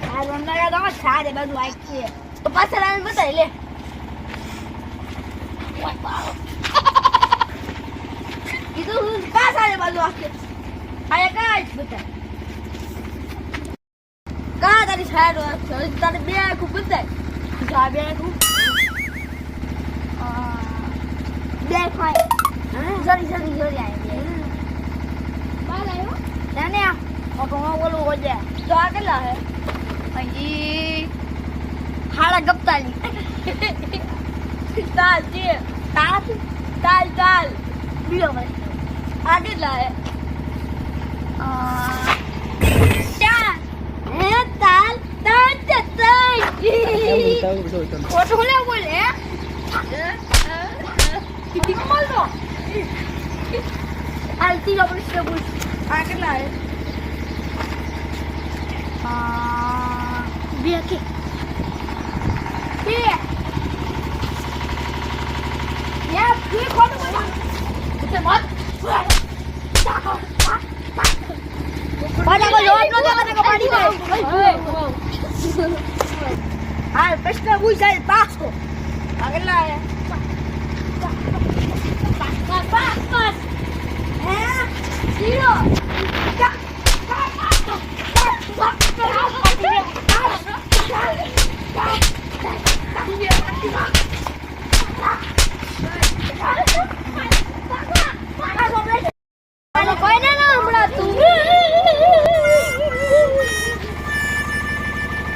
ભાઈ રમનારા તો સારે બધું આખી તો પાછળ આવીને બતાવી લે કીધું કા સારે આખે આયા કા આજ બતાય કા તારી સાઈડ આખે તારે બે આખું બતાય કા બે આખું બે ખાય જરી જરી જરી આવી બાલ આવ્યો ના ને આ બોલું હોજે તો આ કેટલા હે म्हणजे हाडा गप्प आली ताल ते ताल ताल ताल आगे लाय ताल ताल ताल बोले बोले आलती बाबा आगे लाए। તું તે પાડા કો લોટ નો દેવા કે પાડી દે હાલ પ્રશ્ન પૂછાય પાસ કો આગલા હે પાસ પાસ પાસ હે જીરો કોઈ ને ના હમણાં તું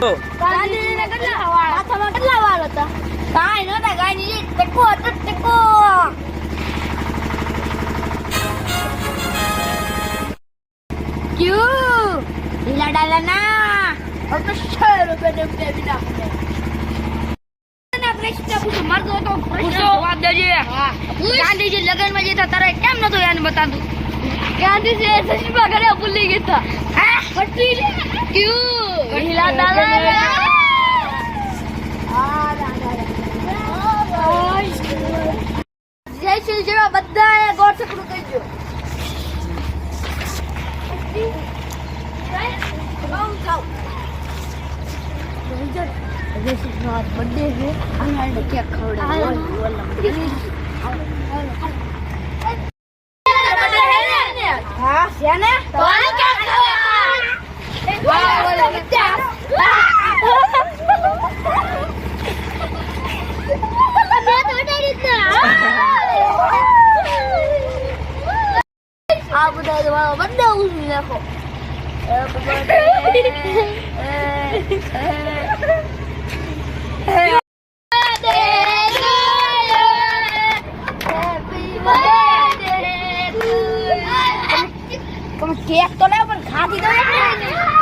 ગાંધીજીને કેટલા વાળ હાથમાં કેટલા વાળ હતા કાંઈ નહોતા ગાંધીજી ટકો હતો ટકો ક્યું ડાલા ના ગાંધીજી લગનમાં જતા તારે કેમ નતો યાદ બતાતું ગાંધીજી ભૂલી ગયા હા પટ્ટી લે ક્યું ઢીલા ડાલા જય શ્રી જેવા બધા ગોળ સકડું કરી દો બર્થડે છે અને કેક હા આ બધા તમારો બંને ઉજવી નાખો. તમે કેક તો લાવ પણ ખાધી તો